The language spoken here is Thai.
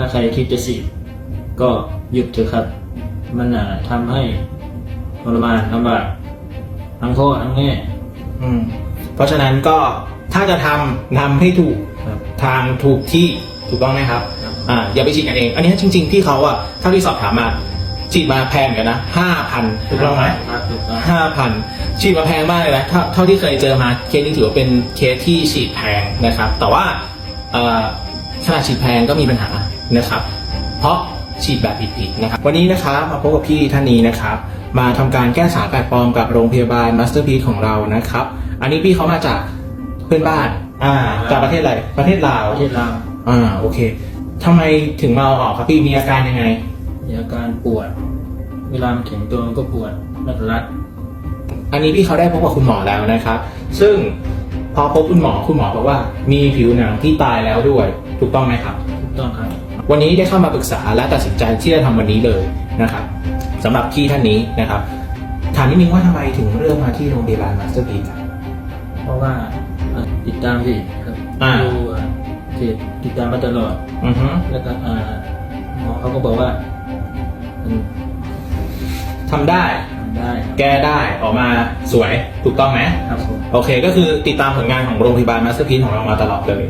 ถ้าใครคิดจะฉีดก็หยุดเถอะครับ มันอะทำให้ทรมานลำบากทั้งพ่อทั้งแม่ อืม เพราะฉะนั้นก็ถ้าจะทำทำให้ถูกครับทางถูกที่ถูกต้องไหมครับ ครับ อ่า อย่าไปฉีดกันเอง อันนี้จริง ๆ ที่เขาอะเท่าที่สอบถามมาฉีดมาแพงเหมือนกันนะห้าพันถูกต้องไหม ครับถูกต้อง ห้าพันฉีดมาแพงมากเลยนะเท่าเท่าที่เคยเจอมาเคสนี้ถือว่าเป็นเคสที่ฉีดแพงนะครับ แต่ว่าเอ่อ ขนาดฉีดแพงก็มีปัญหานะครับ เพราะฉีดแบบผิดๆนะครับ วันนี้นะครับมาพบกับพี่ท่านนี้นะครับ มาทำการแก้สารแปลกปลอมกับโรงพยาบาลมาสเตอร์พีของเรานะครับ อันนี้พี่เขามาจากเพื่อนบ้าน อ่า จากประเทศอะไร ประเทศลาว ประเทศลาว อ่า โอเคทำไมถึงมาเอาออกครับพี่ มีอาการยังไง มีอาการปวด เวลามันแข็งตัวมันก็ปวดรัดรัด อันนี้พี่เขาได้พบกับคุณหมอแล้วนะครับ ซึ่ง พอพบคุณหมอคุณหมอบอกว่า มีผิวหนังที่ตายแล้วด้วย ถูกต้องไหมครับถูกต้องครับ วันนี้ได้เข้ามาปรึกษาและตัดสินใจที่จะทำวันนี้เลยนะครับสำหรับพี่ท่านนี้นะครับ ถามนิดนึงว่าทำไมถึงเลือกมาที่โรงพยาบาลมาสเตอร์พีครับเพราะว่าอะติดตามพี่ครับอ่าดูอะเพจติดตามมาตลอดอือฮึแล้วก็อ่าหมอเขาก็บอกว่ามันทำได้ทำ ได้ครับแก้ได้ออกมาสวยถูกต้องไหมครับผม โอเค ก็คือติดตามผลงานของโรงพยาบาลมาสเตอร์พีของเรามาตลอดเลย